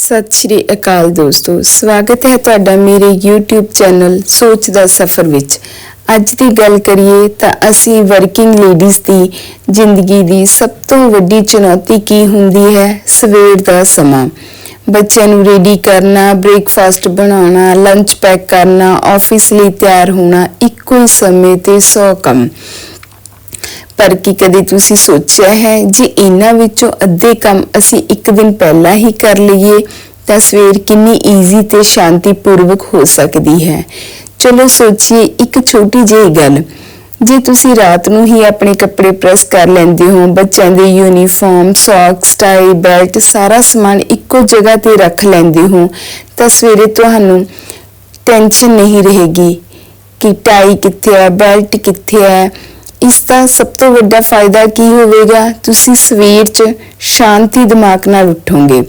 ਸਤਿ ਸ਼੍ਰੀ ਅਕਾਲ ਦੋਸਤੋ, ਸਵਾਗਤ ਹੈ ਤੁਹਾਡਾ ਮੇਰੇ YouTube ਚੈਨਲ ਸੋਚ ਦਾ ਸਫ਼ਰ ਵਿੱਚ। ਅੱਜ ਦੀ ਗੱਲ ਕਰੀਏ ਤਾਂ ਅਸੀਂ ਵਰਕਿੰਗ ਲੇਡੀਜ਼ ਦੀ ਜ਼ਿੰਦਗੀ ਦੀ ਸਭ ਤੋਂ ਵੱਡੀ ਚੁਣੌਤੀ ਕੀ ਹੁੰਦੀ ਹੈ? ਸਵੇਰ ਦਾ ਸਮਾਂ। ਬੱਚਿਆਂ ਨੂੰ ਰੈਡੀ ਕਰਨਾ ਬ੍ਰੇਕਫਾਸਟ ਬਣਾਉਣਾ ਲੰਚ ਪੈਕ ਕਰਨਾ ਆਫਿਸ ਲਈ ਤਿਆਰ ਹੋਣਾ, ਇੱਕੋ ਹੀ ਸਮੇਂ ਤੇ 100 ਕੰਮ। ਪਰ ਕੀ ਕਦੇ ਤੁਸੀਂ ਸੋਚਿਆ ਹੈ, ਜੇ ਇਹਨਾਂ ਵਿੱਚੋਂ ਅੱਧੇ ਕੰਮ ਅਸੀਂ ਇੱਕ ਦਿਨ ਪਹਿਲਾਂ ਹੀ ਕਰ ਲਈਏ, ਤਾਂ ਸਵੇਰ ਕਿੰਨੀ ਈਜ਼ੀ ਤੇ ਸ਼ਾਂਤੀਪੂਰਵਕ ਹੋ ਸਕਦੀ ਹੈ। ਚਲੋ ਸੋਚੀਏ ਇੱਕ ਛੋਟੀ ਜਿਹੀ ਗੱਲ। ਜੇ ਤੁਸੀਂ ਰਾਤ ਨੂੰ ਹੀ ਆਪਣੇ ਕੱਪੜੇ ਪ੍ਰੈਸ ਕਰ ਲੈਂਦੇ ਹੋ, ਬੱਚਿਆਂ ਦੇ ਯੂਨੀਫਾਰਮ ਸੌਕਸ ਟਾਈ ਬੈਲਟ ਸਾਰਾ ਸਮਾਨ ਇੱਕੋ ਜਗ੍ਹਾ ਤੇ ਰੱਖ ਲੈਂਦੇ ਹੋ, ਤਾਂ ਸਵੇਰੇ ਤੁਹਾਨੂੰ ਟੈਨਸ਼ਨ ਨਹੀਂ ਰਹੇਗੀ ਕਿ ਟਾਈ ਕਿੱਥੇ ਹੈ ਬੈਲਟ ਕਿੱਥੇ ਹੈ ਇਸ ਦਾ ਸਭ ਤੋਂ ਵੱਡਾ ਫਾਇਦਾ ਕੀ ਹੋਵੇਗਾ? ਤੁਸੀਂ ਸਵੇਰ 'ਚ ਸ਼ਾਂਤੀ ਦਿਮਾਗ ਨਾਲ ਉੱਠੋਗੇ।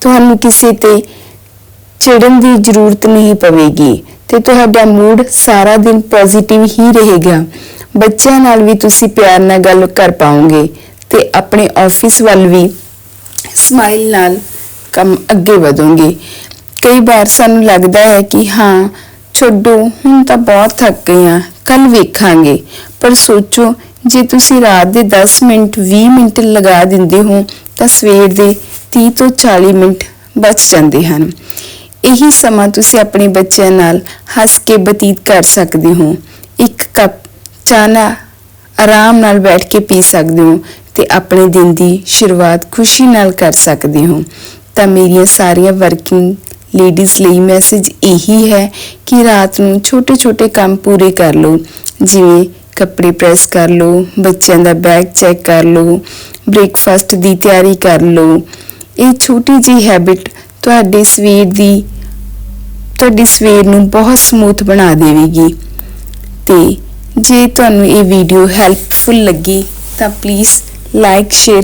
ਤੁਹਾਨੂੰ ਕਿਸੇ ਤੇ ਚਿੜਨ ਦੀ ਜ਼ਰੂਰਤ ਨਹੀਂ ਪਵੇਗੀ ਤੇ ਤੁਹਾਡਾ ਮੂਡ ਸਾਰਾ ਦਿਨ ਪੋਜ਼ਿਟਿਵ ਹੀ ਰਹੇਗਾ। ਬੱਚਿਆਂ ਨਾਲ ਵੀ ਤੁਸੀਂ ਪਿਆਰ ਨਾਲ ਗੱਲ ਕਰ ਪਾਓਗੇ ਤੇ ਆਪਣੇ ਆਫਿਸ ਵੱਲ ਵੀ ਸਮਾਈਲ ਨਾਲ ਕੰਮ ਅੱਗੇ ਵਧੋਗੇ। ਕਈ ਵਾਰ ਸਾਨੂੰ ਲੱਗਦਾ ਹੈ ਕਿ ਹਾਂ, ਛੱਡੋ, ਹੁਣ ਤਾਂ ਬਹੁਤ ਥੱਕ ਗਏ ਆ ਕੱਲ ਵੇਖਾਂਗੇ। ਪਰ ਸੋਚੋ, ਜੇ ਤੁਸੀਂ ਰਾਤ ਦੇ 10 ਮਿੰਟ 20 ਮਿੰਟ ਲਗਾ ਦਿੰਦੇ ਹੋ, ਤਾਂ ਸਵੇਰ ਦੇ 30 ਤੋਂ 40 ਮਿੰਟ ਬਚ ਜਾਂਦੇ ਹਨ। ਇਹੀ ਸਮਾਂ ਤੁਸੀਂ ਆਪਣੇ ਬੱਚਿਆਂ ਨਾਲ ਹੱਸ ਕੇ ਬਤੀਤ ਕਰ ਸਕਦੇ ਹੋ। ਇੱਕ ਕੱਪ ਚਾਹ ਨਾਲ ਆਰਾਮ ਨਾਲ ਬੈਠ ਕੇ ਪੀ ਸਕਦੇ ਹੋ ਤੇ ਆਪਣੇ ਦਿਨ ਦੀ ਸ਼ੁਰੂਆਤ ਖੁਸ਼ੀ ਨਾਲ ਕਰ ਸਕਦੇ ਹੋ। ਤਾਂ ਮੇਰੀਆਂ ਸਾਰੀਆਂ ਵਰਕਿੰਗ ਲੇਡੀਜ਼ ਲਈ ਮੈਸੇਜ ਇਹੀ ਹੈ ਕਿ ਰਾਤ ਨੂੰ ਛੋਟੇ-ਛੋਟੇ ਕੰਮ ਪੂਰੇ ਕਰ ਲਓ। ਜਿਵੇਂ ਕੱਪੜੇ ਪ੍ਰੈਸ ਕਰ ਲਓ, ਬੱਚਿਆਂ ਦਾ ਬੈਗ ਚੈੱਕ ਕਰ ਲਓ ਬ੍ਰੇਕਫਾਸਟ ਦੀ ਤਿਆਰੀ ਕਰ ਲਓ। ਇਹ ਛੋਟੀ ਜਿਹੀ ਹੈਬਿਟ ਤੁਹਾਡੇ ਸਵੇਰ ਦੀ, ਤੁਹਾਡੀ ਸਵੇਰ ਨੂੰ ਬਹੁਤ ਸਮੂਥ ਬਣਾ ਦੇਵੇਗੀ। ਤੇ ਜੇ ਤੁਹਾਨੂੰ ਇਹ ਵੀਡੀਓ ਹੈਲਪਫੁਲ ਲੱਗੀ ਤਾਂ ਪਲੀਜ਼ ਲਾਈਕ ਸ਼ੇਅਰ